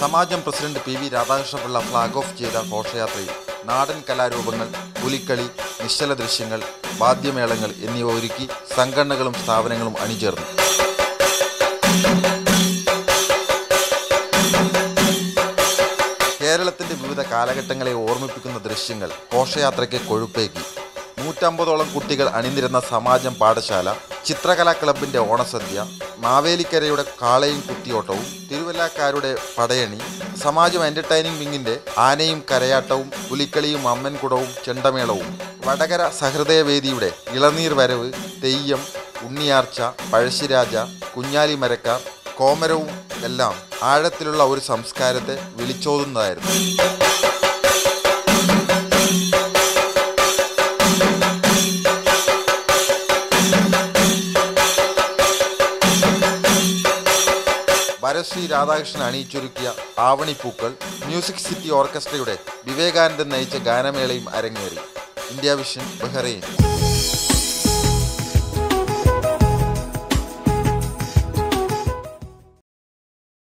സമാജം president P V Radhakrishnapillai flag off ചെയ്ത ഘോഷയാത്രയിൽ നാടൻ കലാരൂപങ്ങൾ പുലിക്കളി നിശ്ചല ദൃശ്യങ്ങൾ വാദ്യമേളങ്ങൾ എന്നിവ ഒരുക്കി സംഘടനകളും സ്ഥാപനങ്ങളും അണിചേർന്നു. കേരളത്തിന്റെ വിവിധ കാലഘട്ടങ്ങളെ ഓർമ്മിപ്പിക്കുന്ന ദൃശ്യങ്ങൾ ഘോഷയാത്രയ്ക്ക് കൊഴുപ്പേക്കി നൂറ്റമ്പതോളം കുട്ടികൾ അണിനിരുന്ന സമാജം പാഠശാല ചിത്രകലാ ക്ലബിന്റെ ഓണസദ്യ മാവേലിക്കരയുടെ കാളയും കുത്തിയോട്ടവും തിരുവല്ലാക്കാരുടെ പടയണി സമാജം എന്റർടൈനിംഗ് വിങ്ങിന്റെ ആനയും കരയാട്ടവും പുലിക്കളിയും അമ്മൻകുടവും ചെണ്ടമേളവും. വടകര സഹൃദയവേദിയുടെ ഇളനീർ വരവ് തെയ്യം ഉണ്ണിയാർച്ച പഴശ്ശിരാജ കുഞ്ഞാലി മരക്കാർ കോമരവും എല്ലാം ആഴത്തിലുള്ള ഒരു സംസ്കാരത്തെ വിളിച്ചോതുന്നതായിരുന്നു. വരശ്രീ രാധാകൃഷ്ണൻ അണിയിച്ചൊരുക്കിയ ആവണിപ്പൂക്കൾ മ്യൂസിക് സിറ്റി ഓർക്കസ്ട്രയുടെ വിവേകാനന്ദൻ നയിച്ച ഗാനമേളയും അരങ്ങേറി. India Vision Bahrain.